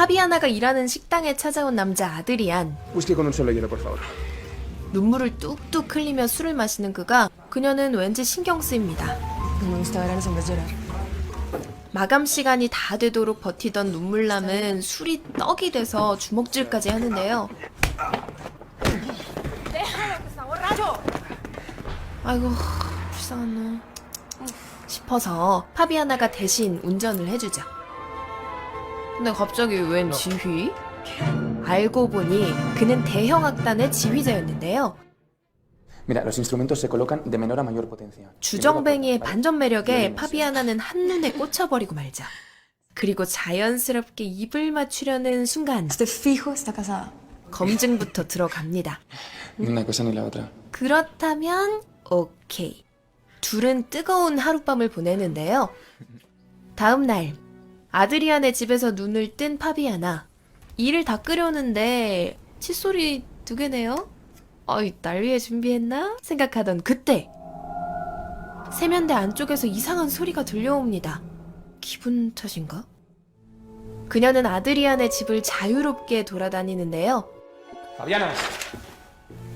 파비아나가 일하는 식당에 찾아온 남자 아드리안. 눈물을 뚝뚝 흘리며 술을 마시는 그가 그녀는 왠지 신경 쓰입니다. 마감 시간이 다 되도록 버티던 눈물남은 술이 떡이 돼서 주먹질까지 하는데요. 아이고 불쌍한 놈 싶어서 파비아나가 대신 운전을 해주죠. 근데 갑자기 웬 지휘? 알고 보니 그는 대형 악단의 지휘자였는데요. Mira, los instrumentos se colocan de menor a mayor potencia. 주정뱅이의 반전 매력에 파비아나는 한눈에 꽂혀버리고 말자. 그리고 자연스럽게 입을 맞추려는 순간 Usted fijo está casada. 검증부터 들어갑니다. Una cosa ni la otra. 그렇다면 오케이. 둘은 뜨거운 하룻밤을 보내는데요. 다음 날 아드리안의 집에서 눈을 뜬 파비아나. 일을 다 끓여오는데 칫솔이 두 개네요. 어이 날 위해 준비했나 생각하던 그때 세면대 안쪽에서 이상한 소리가 들려옵니다. 기분 탓인가? 그녀는 아드리안의 집을 자유롭게 돌아다니는데요. Fabiana.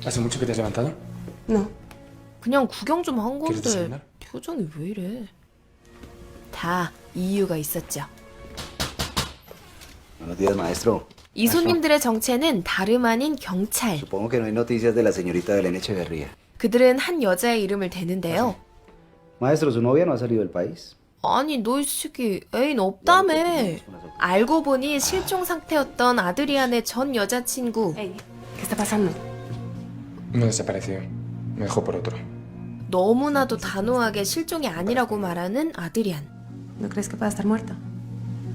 ¿Hace mucho que te has levantado? No. 그냥 구경 좀 한 ¿Quieres 건데 desayunar? 표정이 왜 이래? 다 이유가 있었죠. Buenos días, maestro. 이 손님들의 정체는 다름 아닌 경찰. Supongo que no hay noticias de la señorita Belén Echeverría. 그들은 한 여자의 이름을 대는데요. Maestro, ¿su novia no ha salido del país? 아니 너 이 새끼 애인 없다며. 알고 보니 실종 상태였던 아드리안의 전 여자친구. Hey, ¿qué está pasando? No desapareció. Me dejó por otro. 너무나도 단호하게 실종이 아니라고 말하는 아드리안. ¿No crees que pueda estar muerta?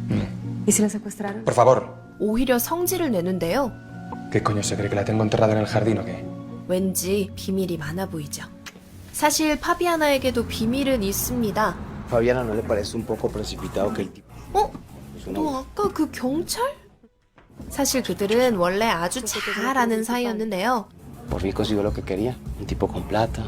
No. ¿Y si la secuestraron? Por favor. 오히려 성질을 내는데요. ¿Qué coño se cree que la tengo enterrada en el jardín o qué? 왠지 비밀이 많아 보이죠. 사실 파비아나에게도 비밀은 있습니다. Fabiana, ¿no le parece un poco precipitado que el tipo... 어? 너 아까 그 경찰? 사실 그들은 원래 아주 잘 아는 사이였는데요. Por mí consiguió lo que quería. Un tipo con plata.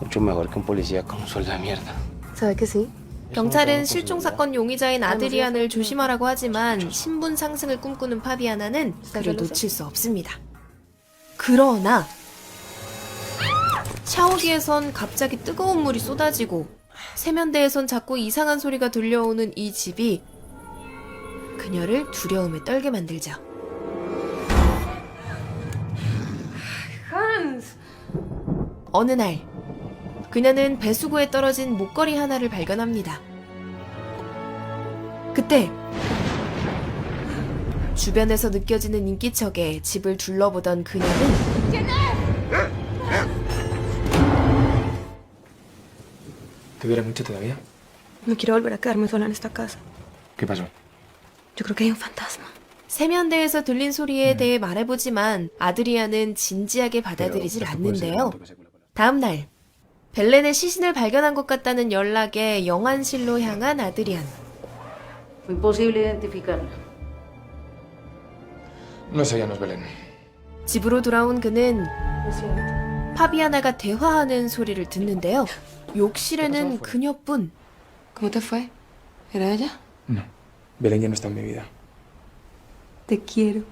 Mucho mejor que un policía con un sueldo de mierda. ¿Sabe que sí? 경찰은 실종 사건 용의자인 아드리안을 조심하라고 하지만 신분 상승을 꿈꾸는 파비아나는 그를 놓칠 수 없습니다. 그러나 샤워기에선 갑자기 뜨거운 물이 쏟아지고 세면대에선 자꾸 이상한 소리가 들려오는 이 집이 그녀를 두려움에 떨게 만들죠. Hans! 어느 날 그녀는 배수구에 떨어진 목걸이 하나를 발견합니다. 그때 주변에서 느껴지는 인기척에 집을 둘러보던 그녀는 ¿Te dura mucho todavía? No quiero volver a quedarme sola en esta casa. ¿Qué pasó? Yo creo que hay un fantasma. 세면대에서 들린 소리에 대해 말해보지만 아드리아는 진지하게 받아들이질 않는데요. 다음 날 벨렌의 시신을 발견한 것 같다는 연락에 영안실로 향한 아드리안. Imposible identificarla. No sé, ya nos Belén. 집으로 돌아온 그는. 파비아나가 대화하는 소리를 듣는데요. 욕실에는 그녀뿐. ¿Cómo te fue? ¿Era ella? No. Belén ya no está en mi vida. Te quiero.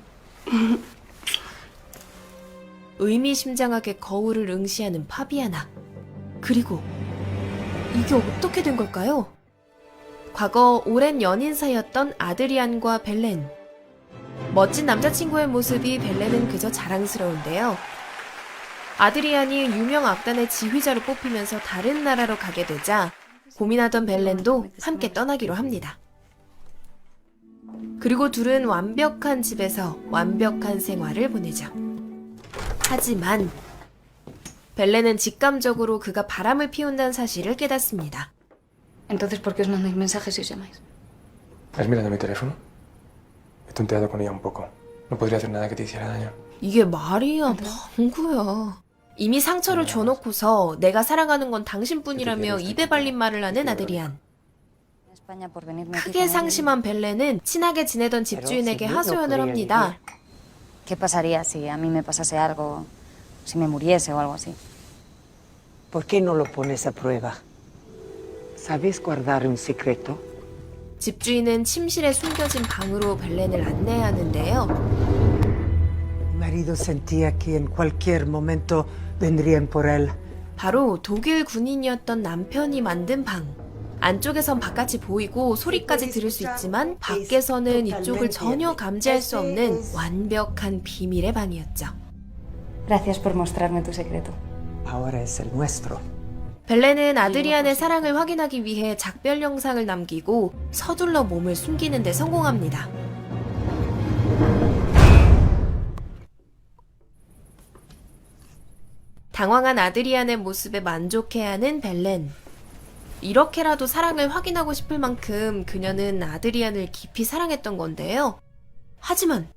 의미심장하게 거울을 응시하는 파비아나. 그리고 이게 어떻게 된 걸까요? 과거 오랜 연인 사이였던 아드리안과 벨렌. 멋진 남자친구의 모습이 벨렌은 그저 자랑스러운데요. 아드리안이 유명 악단의 지휘자로 뽑히면서 다른 나라로 가게 되자 고민하던 벨렌도 함께 떠나기로 합니다. 그리고 둘은 완벽한 집에서 완벽한 생활을 보내죠. 하지만 벨렌은 직감적으로 그가 바람을 피운다는 사실을 깨닫습니다. Entonces, ¿por qué os mandáis mensajes y os llamáis? ¿Has mirado mi teléfono? He tonteado con ella un poco. No podría hacer nada que te hiciera daño. 이게 말이야, 방구야. 이미 상처를 줘놓고서 내가 사랑하는 건 당신뿐이라며 입에 발린 말을 하는 아드리안. 크게 상심한 벨렌은 친하게 지내던 집주인에게 하소연을 합니다. ¿Qué pasaría si a mí me pasase algo? Si me muriese o algo así. ¿Por qué no lo pones a prueba? ¿Sabes guardar un secreto? 집주인은 침실에 숨겨진 방으로 벨렌을 안내하는데요. Marido sentía que en cualquier momento vendrían por él. 바로 독일 군인이었던 남편이 만든 방. 안쪽에선 바깥이 보이고 소리까지 들을 수 있지만 밖에서는 이쪽을 전혀 감지할 수 없는 완벽한 비밀의 방이었죠. Gracias por mostrarme tu secreto. Ahora es el nuestro. 벨렌은 아드리안의 사랑을 확인하기 위해 작별 영상을 남기고 서둘러 몸을 숨기는 데 성공합니다. 당황한 아드리안의 모습에 만족해하는 벨렌. 이렇게라도 사랑을 확인하고 싶을 만큼 그녀는 아드리안을 깊이 사랑했던 건데요. 하지만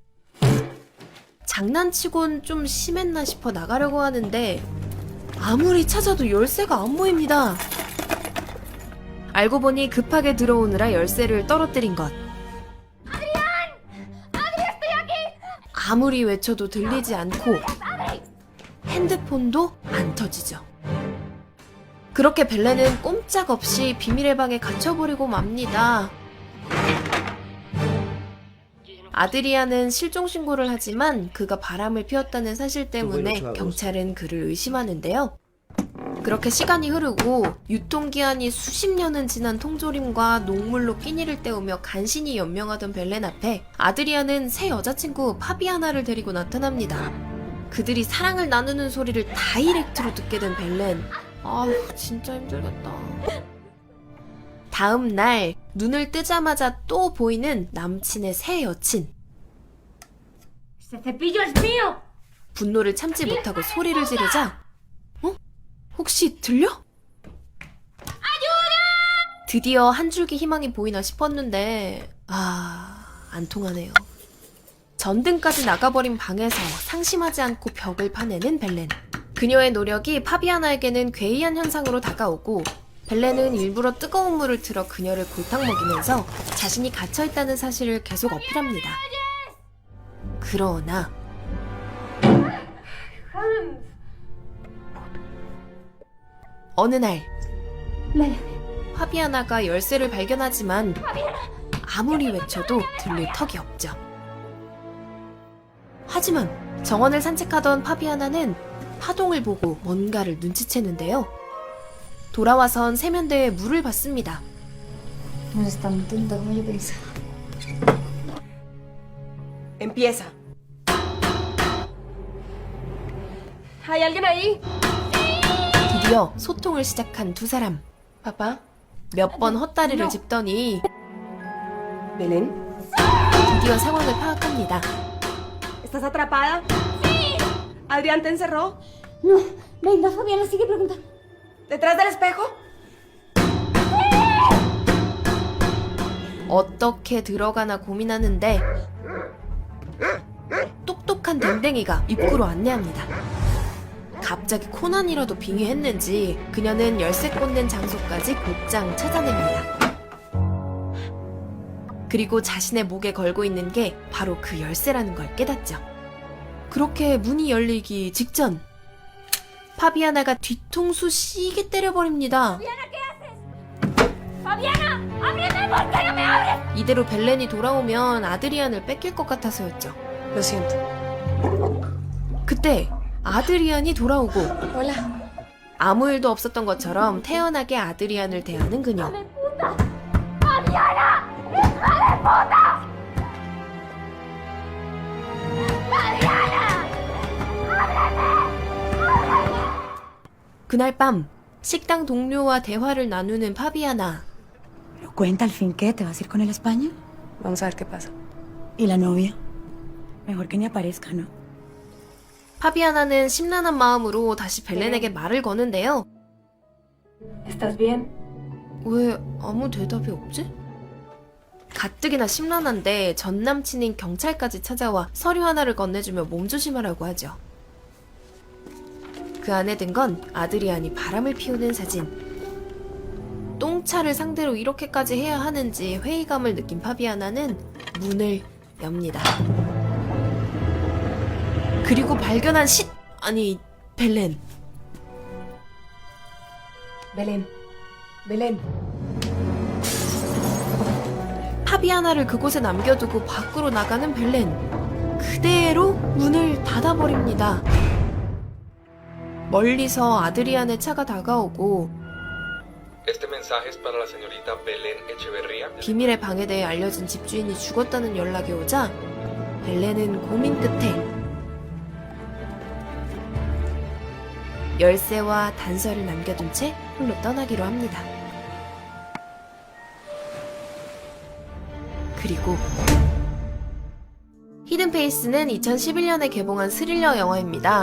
장난치곤 좀 심했나 싶어 나가려고 하는데 아무리 찾아도 열쇠가 안 보입니다. 알고 보니 급하게 들어오느라 열쇠를 떨어뜨린 것. 아무리 외쳐도 들리지 않고 핸드폰도 안 터지죠. 그렇게 벨레는 꼼짝없이 비밀의 방에 갇혀버리고 맙니다. 아드리아는 실종 신고를 하지만 그가 바람을 피웠다는 사실 때문에 경찰은 그를 의심하는데요. 그렇게 시간이 흐르고 유통기한이 수십 년은 지난 통조림과 녹물로 끼니를 때우며 간신히 연명하던 벨렌 앞에 아드리아는 새 여자친구 파비아나를 데리고 나타납니다. 그들이 사랑을 나누는 소리를 다이렉트로 듣게 된 벨렌. 아우, 진짜 힘들겠다. 다음 날, 눈을 뜨자마자 또 보이는 남친의 새 여친. 분노를 참지 못하고 소리를 지르자, 어? 혹시 들려? 드디어 한 줄기 희망이 보이나 싶었는데, 아, 안 통하네요. 전등까지 나가버린 방에서 상심하지 않고 벽을 파내는 벨렌. 그녀의 노력이 파비아나에게는 괴이한 현상으로 다가오고 벨렌은 일부러 뜨거운 물을 틀어 그녀를 골탕 먹이면서 자신이 갇혀있다는 사실을 계속 어필합니다. 그러나 어느 날 파비아나가 열쇠를 발견하지만 아무리 외쳐도 들릴 턱이 없죠. 하지만 정원을 산책하던 파비아나는 파동을 보고 뭔가를 눈치채는데요. 돌아와선 세면대에 물을 받습니다. Empieza. ¿Hay alguien ahí? 드디어 소통을 시작한 두 사람. Papá, 몇번 헛다리를 짚더니 Belén, 드디어 상황을 파악합니다. ¿estás atrapada? ¡Sí! ¿Adrián te encerró? No, venga, Fabiana, sigue preguntando. ¿Detrás del espejo? 어떻게 들어가나 고민하는데 똑똑한 댕댕이가 입구로 안내합니다. 갑자기 코난이라도 빙의했는지 그녀는 열쇠 꽂는 장소까지 곧장 찾아냅니다. 그리고 자신의 목에 걸고 있는 게 바로 그 열쇠라는 걸 깨닫죠. 그렇게 문이 열리기 직전 파비아나가 뒤통수 시게 때려버립니다. 이대로 벨렌이 돌아오면 아드리안을 뺏길 것 같아서였죠. 그때 아드리안이 돌아오고. 아무 일도 없었던 것처럼 태연하게 아드리안을 대하는 그녀. 그날 밤 식당 동료와 대화를 나누는 파비아나. Pero cuenta al fin qué, ¿te vas a ir con él a España? Vamos a ver qué pasa. ¿Y la novia? Mejor que ni aparezca, ¿no? 파비아나는 심란한 마음으로 다시 벨렌에게 말을 거는데요. ¿Estás bien? 왜 아무 대답이 없지? 가뜩이나 심란한데 전 남친인 경찰까지 찾아와 서류 하나를 건네주며 몸조심하라고 하죠. 그 안에 든 건 아드리안이 바람을 피우는 사진. 똥차를 상대로 이렇게까지 해야 하는지 회의감을 느낀 파비아나는 문을 엽니다. 그리고 발견한 시 아니 벨렌 Belén. Belén. 파비아나를 그곳에 남겨두고 밖으로 나가는 벨렌. 그대로 문을 닫아버립니다. 멀리서 아드리안의 차가 다가오고. 비밀의 방에 대해 알려진 집주인이 죽었다는 연락이 오자 벨렌은 고민 끝에 열쇠와 단서를 남겨둔 채 홀로 떠나기로 합니다. 그리고 히든페이스는 2011년에 개봉한 스릴러 영화입니다.